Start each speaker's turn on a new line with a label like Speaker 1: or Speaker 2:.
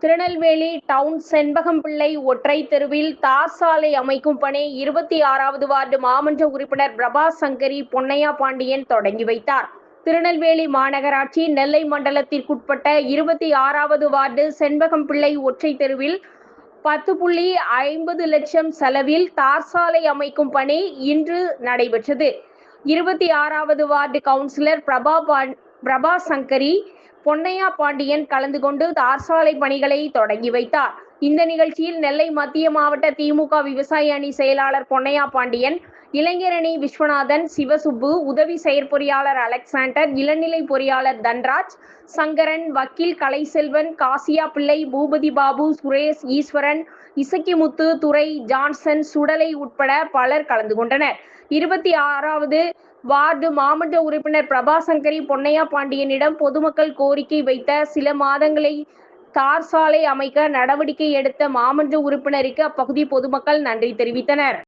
Speaker 1: Tirunelveli down செண்பகம்பிள்ளை ஒற்றை தெருவில் தார் சாலை அமைக்கும் பணி இருபத்தி ஆறாவது வார்டு மாமன்ற உறுப்பினர் பிரபா சங்கரி பொன்னையா பாண்டியன் தொடங்கி வைத்தார். திருநெல்வேலி மாநகராட்சி நெல்லை மண்டலத்திற்குட்பட்ட இருபத்தி ஆறாவது வார்டு செண்பகம்பிள்ளை ஒற்றை தெருவில் பத்து புள்ளி ஐம்பது லட்சம் செலவில் தார் சாலை அமைக்கும் பணி இன்று நடைபெற்றது. இருபத்தி ஆறாவது வார்டு கவுன்சிலர் பிரபா பாண்- பிரபா சங்கரி பொன்னையா பாண்டியன் கலந்து கொண்டு தார் சாலை பணிகளை தொடங்கி வைத்தார். இந்த நிகழ்ச்சியில் நெல்லை மத்திய மாவட்ட திமுக விவசாய அணி செயலாளர் பொன்னையா பாண்டியன் இளைஞரணி விஸ்வநாதன் சிவசுப்பு உதவி செயற்பொறியாளர் அலெக்சாண்டர் இளநிலை பொறியாளர் தன்ராஜ் சங்கரன் வக்கீல் கலைசெல்வன் காசியா பிள்ளை பூபதி பாபு சுரேஷ் ஈஸ்வரன் இசக்கிமுத்து துரை ஜான்சன் சுடலை உட்பட பலர் கலந்து கொண்டனர். இருபத்தி ஆறாவது வார்டு மாமன்ற உறுப்பினர் பிரபாசங்கரி பொன்னையா பாண்டியனிடம் பொதுமக்கள் கோரிக்கை வைத்த சில மாதங்களை தார் சாலை அமைக்க நடவடிக்கை எடுத்த மாமன்ற உறுப்பினருக்கு அப்பகுதி பொதுமக்கள் நன்றி தெரிவித்தனர்.